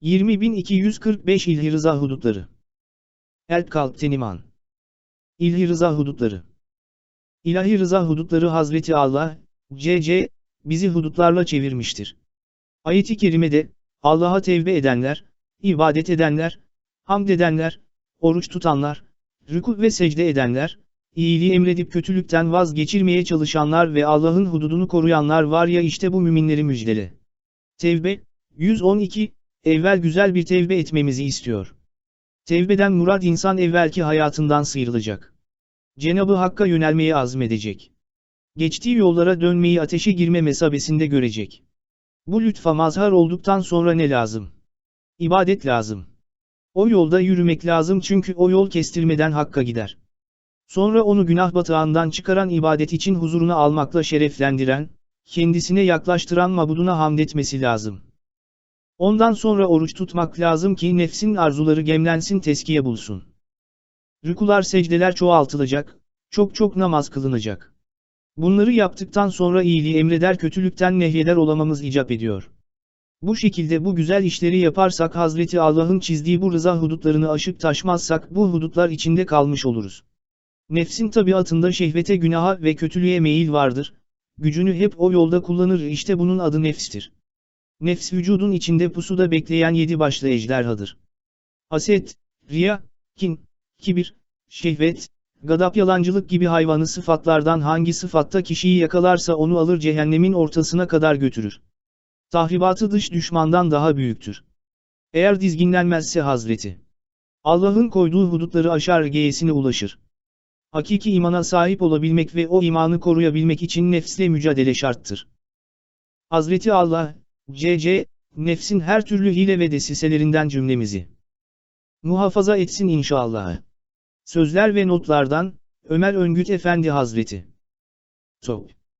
20245 İlhi Rıza Hudutları Elk Kalp Teniman İlhi Rıza Hudutları İlahi Rıza Hudutları Hazreti Allah, C.C., bizi hudutlarla çevirmiştir. Ayet-i Kerime'de, Allah'a tevbe edenler, ibadet edenler, hamd edenler, oruç tutanlar, rükû ve secde edenler, iyiliği emredip kötülükten vazgeçirmeye çalışanlar ve Allah'ın hududunu koruyanlar var ya işte bu müminleri müjdele. Tevbe, 112, evvel güzel bir tevbe etmemizi istiyor. Tevbeden murad insan evvelki hayatından sıyrılacak. Cenabı Hakk'a yönelmeye azmedecek. Geçtiği yollara dönmeyi ateşe girme mesabesinde görecek. Bu lütfa mazhar olduktan sonra ne lazım? İbadet lazım. O yolda yürümek lazım çünkü o yol kestirmeden Hakk'a gider. Sonra onu günah batağından çıkaran ibadet için huzuruna almakla şereflendiren, kendisine yaklaştıran mabuduna hamd etmesi lazım. Ondan sonra oruç tutmak lazım ki nefsin arzuları gemlensin teskiye bulsun. Rükular secdeler çoğaltılacak, çok çok namaz kılınacak. Bunları yaptıktan sonra iyiliği emreder kötülükten nehyeder olamamız icap ediyor. Bu şekilde bu güzel işleri yaparsak Hazreti Allah'ın çizdiği bu rıza hudutlarını aşıp taşmazsak bu hudutlar içinde kalmış oluruz. Nefsin tabiatında şehvete günaha ve kötülüğe meyil vardır, gücünü hep o yolda kullanır işte bunun adı nefstir. Nefs vücudun içinde pusuda bekleyen yedi başlı ejderhadır. Haset, riya, kin, kibir, şehvet, gadap yalancılık gibi hayvanı sıfatlardan hangi sıfatta kişiyi yakalarsa onu alır cehennemin ortasına kadar götürür. Tahribatı dış düşmandan daha büyüktür. Eğer dizginlenmezse Hazreti Allah'ın koyduğu hudutları aşar geyesine ulaşır. Hakiki imana sahip olabilmek ve o imanı koruyabilmek için nefsle mücadele şarttır. Hazreti Allah, C.C., nefsin her türlü hile ve desiselerinden cümlemizi muhafaza etsin inşallah. Sözler ve notlardan, Ömer Öngüt Efendi Hazreti. Top.